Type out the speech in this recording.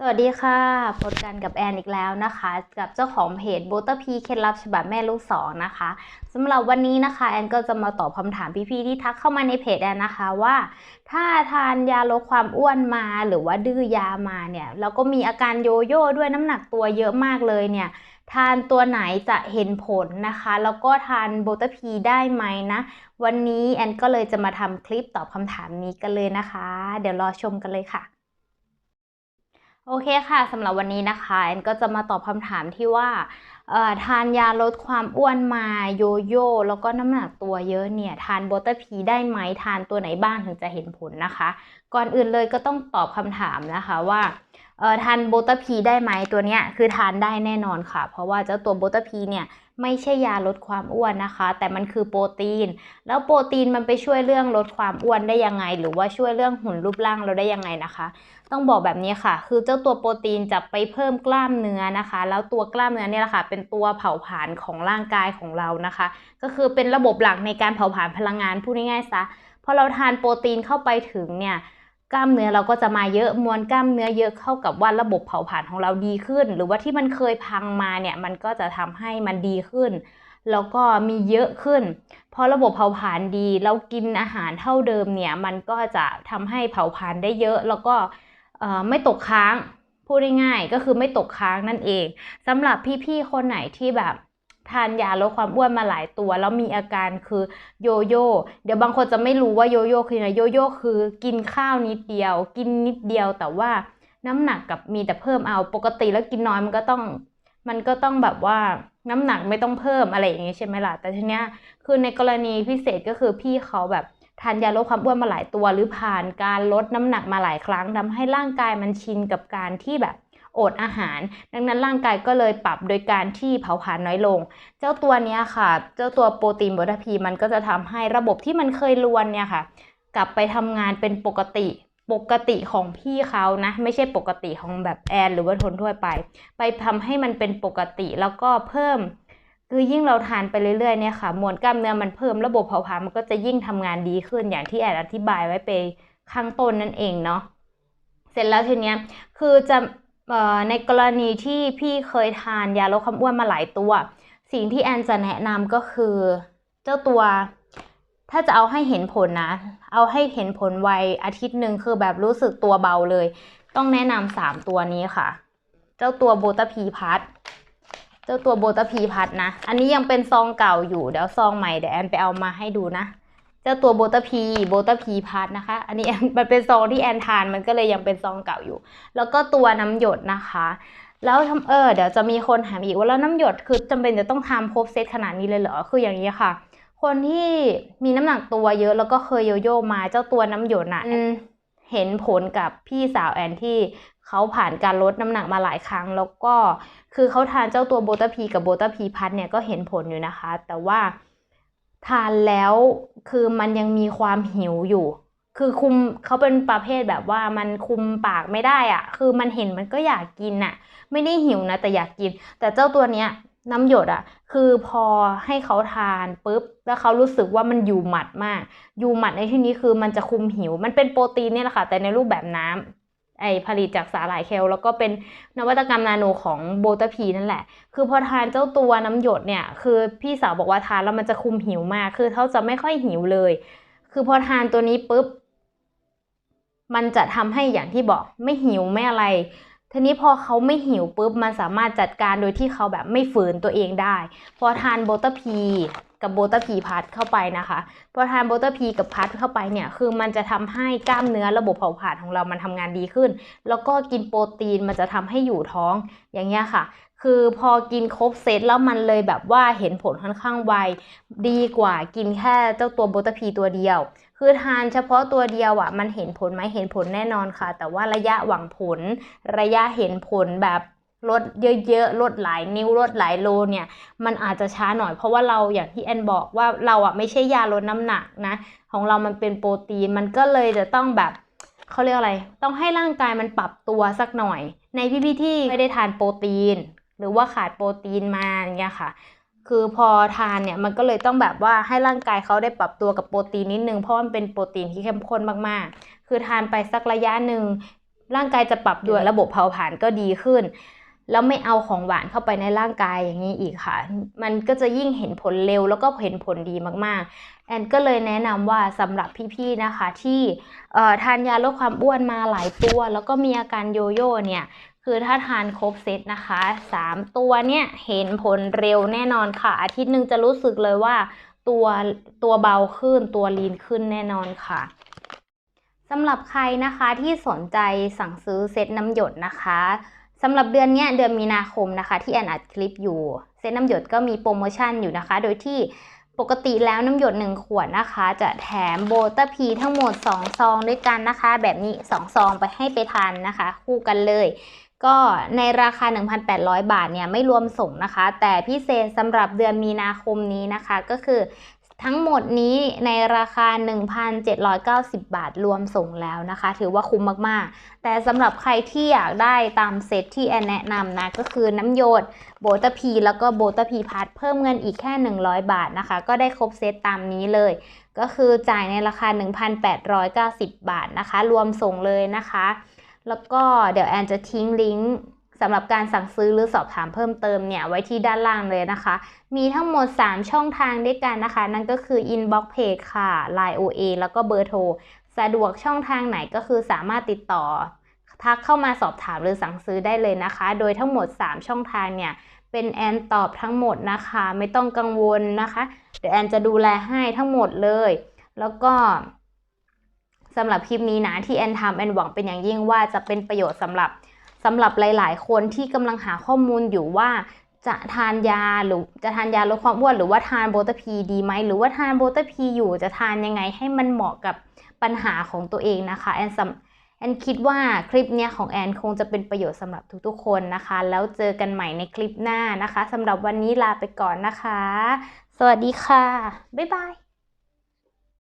สวัสดีค่ะพบกันกับแอนอีกแล้วนะคะ กับเจ้าของเพจโบตพีเคล็ดลับฉบับแม่ลูกสองนะคะสำหรับวันนี้นะคะ แอนก็จะมาตอบคำถามพี่ๆที่ทักเข้ามาในเพจแอนนะคะว่า ถ้าทานยาลดความอ้วนมาหรือว่าดื้อยามาเนี่ยแล้วก็มีอาการโยโย่ด้วยน้ำหนักตัวเยอะมากเลยเนี่ยทานตัวไหนจะเห็นผลนะคะ แล้วก็ทานโบตพีได้ไหมนะ วันนี้แอนก็เลยจะมาทำคลิปตอบคำถามนี้กันเลยนะคะ เดี๋ยวรอชมกันเลยค่ะ โอเคค่ะสำหรับวันนี้นะคะแอนก็จะมาตอบคำถามที่ว่าทานยาลดความอ้วนมาโยโย่แล้วก็น้ำหนักตัวเยอะเนี่ย ทานโบตอร์พีได้ไหมทานตัวไหนบ้างถึงจะเห็นผลนะคะ ก่อนอื่นเลยก็ต้องตอบคำถามนะคะว่าเอ่อทานโบตพีได้ไหมตัวเนี้ยคือทานได้แน่นอนค่ะ เพราะว่าเจ้าตัวโบตอร์พีเนี่ย ไม่ใช่ยาลดความอ้วนนะคะ แต่มันคือโปรตีน แล้วโปรตีนมันไปช่วยเรื่องลดความอ้วนได้ยังไง หรือว่าช่วยเรื่องหุ่นรูปร่างเราได้ยังไงนะคะ ต้องบอกแบบนี้ค่ะ คือเจ้าตัวโปรตีนจะไปเพิ่มกล้ามเนื้อนะคะ แล้วตัวกล้ามเนื้อเนี่ยแหละค่ะ เป็นตัวเผาผลาญของร่างกายของเรานะคะ ก็คือเป็นระบบหลักในการเผาผลาญพลังงานพูดง่ายๆซะพอเราทานโปรตีนเข้าไปถึงเนี่ย กล้ามเนื้อเราก็จะมาเยอะมวลกล้ามเนื้อเยอะเข้ากับว่าระบบเผาผลาญของเราดีขึ้น หรือว่าที่มันเคยพังมาเนี่ยมันก็จะทำให้มันดีขึ้น แล้วก็มีเยอะขึ้นพอระบบเผาผลาญดี เรากินอาหารเท่าเดิมเนี่ยมันก็จะทำให้เผาผลาญได้เยอะ แล้วก็ไม่ตกค้างพูดง่ายๆก็คือไม่ตกค้างนั่นเองสำหรับพี่ๆคนไหนที่แบบ ทานยาลดความอ้วนมาหลายตัว แล้วมีอาการคือโยโย่เดี๋ยวบางคนจะไม่รู้ว่าโยโย่คืออะไรโยโย่คือกินข้าวนิดเดียว กินนิดเดียวแต่ว่าน้ำหนักกับมีแต่เพิ่มเอาปกติแล้วกินน้อยมันก็ต้อง มันก็ต้องแบบว่าน้ำหนักไม่ต้องเพิ่มอะไรอย่างงี้ใช่ไหมล่ะแต่ทีเนี้ยคือในกรณีพิเศษก็คือพี่เขาแบบทานยาลดความอ้วนมาหลายตัว หรือผ่านการลดน้ำหนักมาหลายครั้งทำให้ร่างกายมันชินกับการที่แบบ อดอาหาร ดังนั้นร่างกายก็เลยปรับโดยการที่เผาผลาญน้อยลง เจ้าตัวเนี้ยค่ะ เจ้าตัวโปรตีนบทพีมันก็จะทำให้ระบบที่มันเคยรวนเนี่ยค่ะ กลับไปทำงานเป็นปกติปกติของพี่เขานะไม่ใช่ปกติของแบบแอนหรือว่าทนทั่วไป ไปทำให้มันเป็นปกติแล้วก็เพิ่ม คือยิ่งเราทานไปเรื่อยๆเนี่ยค่ะมวลกล้ามเนื้อมันเพิ่มระบบเผาผลาญมันก็จะยิ่งทำงานดีขึ้นอย่างที่แอนอธิบายไว้ไปข้างต้นนั่นเองเนาะเสร็จแล้วทีเนี้ยคือจะ ในกรณีที่พี่เคยทานยาลดความอ้วนมาหลายตัว สิ่งที่แอนจะแนะนำก็คือเจ้าตัว ถ้าจะเอาให้เห็นผลนะ เอาให้เห็นผลไวอาทิตย์หนึ่งคือแบบรู้สึกตัวเบาเลย ต้องแนะนำสามตัวนี้ค่ะ เจ้าตัวโบตาพีพัทเจ้าตัวโบตาพีพัดนะ อันนี้ยังเป็นซองเก่าอยู่เดี๋ยวซองใหม่เดี๋ยวแอนไปเอามาให้ดูนะ จ้าตัวโบตาพีโบตาพีพัดนะคะ อันนี้แอนมันเป็นซองที่แอนทานมันก็เลยยังเป็นซองเก่าอยู่ แล้วก็ตัวน้ำหยดนะคะ แล้วทำเออเดี๋ยวจะมีคนถามอีกว่าแล้วน้ำหยดคือจำเป็นจะต้องทำครบเซตขนาดนี้เลยเหรอคืออย่างนี้ค่ะ คนที่มีน้ำหนักตัวเยอะแล้วก็เคยโยโย่มาเจ้าตัวน้ำหยดน่ะอืมเห็นผลกับพี่สาวแอนที่เขาผ่านการลดน้ำหนักมาหลายครั้ง แล้วก็คือเขาทานเจ้าตัวโบตาพีกับโบตาพีพัทเนี่ยก็เห็นผลอยู่นะคะ แต่ว่า ทานแล้วคือมันยังมีความหิวอยู่ คือคุมเขาเป็นประเภทแบบว่ามันคุมปากไม่ได้อะคือมันเห็นมันก็อยากกินอะไม่ได้หิวนะแต่อยากกิน แต่เจ้าตัวเนี้ยน้ำหยดอะคือพอให้เขาทานปุ๊บแล้วเขารู้สึกว่ามันอยู่หมัดมาก อยู่หมัดในที่นี้คือมันจะคุมหิว มันเป็นโปรตีนเนี่ยแหละค่ะ แต่ในรูปแบบน้ำ ไอผลิตจากสาหร่ายเคลแล้วก็เป็นนวัตกรรมนาโนของโบตพีนั่นแหละ คือพอทานเจ้าตัวน้ำหยดเนี่ย คือพี่สาวบอกว่าทานแล้วมันจะคุมหิวมาก คือเขาจะไม่ค่อยหิวเลย คือพอทานตัวนี้ปุ๊บ มันจะทำให้อย่างที่บอกไม่หิวไม่อะไร ทีนี้พอเขาไม่หิวปุ๊บมันสามารถจัดการโดยที่เขาแบบไม่ฝืนตัวเองได้ พอทานโบตาพีกับโบตาพีพัดเข้าไปนะคะ พอทานโบตาพีกับพัดเข้าไปเนี่ย คือมันจะทำให้กล้ามเนื้อระบบเผาผลาญของเรามันทำงานดีขึ้น แล้วก็กินโปรตีนมันจะทำให้อยู่ท้องอย่างเงี้ยค่ะ คือพอกินครบเซตแล้วมันเลยแบบว่าเห็นผลค่อนข้างไว ดีกว่ากินแค่เจ้าตัวโบตาพีตัวเดียว คือทานเฉพาะตัวเดียวอะ่ะมันเห็นผลไหมเห็นผลแน่นอนค่ะ แต่ว่าระยะหวังผล ระยะเห็นผลแบบลดเยอะๆลดหลายนิ้วลดหลายโลเนี่ย มันอาจจะช้าหน่อยเพราะว่าเราอย่างที่แอนบอกว่าเราอะไม่ใช่ยาลดน้ำหนักนะ ของเรามันเป็นโปรตีนมันก็เลยจะต้องแบบเขาเรียกอะไร ต้องให้ร่างกายมันปรับตัวสักหน่อย ในพี่ๆที่ไม่ได้ทานโปรตีน หรือว่าขาดโปรตีนมาอย่างเงี้ยค่ะ คือพอทานเนี่ยมันก็เลยต้องแบบว่าให้ร่างกายเขาได้ปรับตัวกับโปรตีนนิดนึงเพราะมันเป็นโปรตีนที่เข้มข้นมากๆ คือทานไปสักระยะหนึ่งร่างกายจะปรับตัวระบบเผาผลาญก็ดีขึ้น แล้วไม่เอาของหวานเข้าไปในร่างกายอย่างนี้อีกค่ะ มันก็จะยิ่งเห็นผลเร็วแล้วก็เห็นผลดีมากๆ แอนก็เลยแนะนำว่าสำหรับพี่ๆนะคะที่ทานยาลดความอ้วนมาหลายตัว แล้วก็มีอาการโยโย่เนี่ย คือถ้าทานครบเซตนะคะสามตัวเนี่ยเห็นผลเร็วแน่นอนค่ะ อาทิตย์หนึ่งจะรู้สึกเลยว่าตัวตัวเบาขึ้นตัวลีนขึ้นแน่นอนค่ะสำหรับใครนะคะที่สนใจสั่งซื้อเซตน้ำหยดนะคะสำหรับเดือนเนี้ยเดือนมีนาคมนะคะ ที่แอนอัดคลิปอยู่เซตน้ำหยดก็มีโปรโมชั่นอยู่นะคะ โดยที่ปกติแล้วน้ำหยด 1 ขวดนะคะ จะแถมโบตาพีทั้งหมด 2 ซองด้วยกันนะคะ แบบนี้ 2 ซองไปให้ไปทานนะคะ คู่กันเลย ก็ในราคา 1,800 บาทเนี่ยไม่รวมส่งนะคะ แต่พิเศษสำหรับเดือนมีนาคมนี้นะคะก็คือทั้งหมดนี้ในราคา 1,790 บาทรวมส่งแล้วนะคะ ถือว่าคุ้มมากๆ แต่สำหรับใครที่อยากได้ตามเซตที่แอนแนะนำนะก็คือน้ำโยดโบตาพีแล้วก็โบตาพีพัดเพิ่มเงินอีกแค่ 100 บาทนะคะ ก็ได้ครบเซตตามนี้เลย ก็คือจ่ายในราคา 1,890 บาทนะคะ รวมส่งเลยนะคะ แล้วก็เดี๋ยวแอนจะทิ้งลิงก์สำหรับการสั่งซื้อหรือสอบถามเพิ่มเติมเนี่ยไว้ที่ด้านล่างเลยนะคะ มีทั้งหมด 3 ช่องทางด้วยกันนะคะ นั่นก็คือ inbox page ค่ะ line OA แล้วก็เบอร์โทร สะดวกช่องทางไหนก็คือสามารถติดต่อ ทักเข้ามาสอบถามหรือสั่งซื้อได้เลยนะคะ โดยทั้งหมด 3 ช่องทางเนี่ยเป็นแอนตอบทั้งหมดนะคะ ไม่ต้องกังวลนะคะ เดี๋ยวแอนจะดูแลให้ทั้งหมดเลย แล้วก็ สำหรับคลิปนี้นะที่แอนทำแอนหวังเป็นอย่างยิ่งว่าจะเป็นประโยชน์สำหรับสำหรับหลาย ๆ คนที่กำลังหาข้อมูลอยู่ว่าจะทานยาหรือจะทานยาลดความอ้วนหรือว่าทานโบตาพีดีไหมหรือว่าทานโบตาพีอยู่จะทานยังไงให้มันเหมาะกับปัญหาของตัวเองนะคะแอนสแอนคิดว่าคลิปเนี้ยของแอนคงจะเป็นประโยชน์สำหรับทุกๆ คนนะคะ แล้วเจอกันใหม่ในคลิปหน้านะคะสำหรับวันนี้ลาไปก่อนนะคะ สวัสดีค่ะ บ๊ายบาย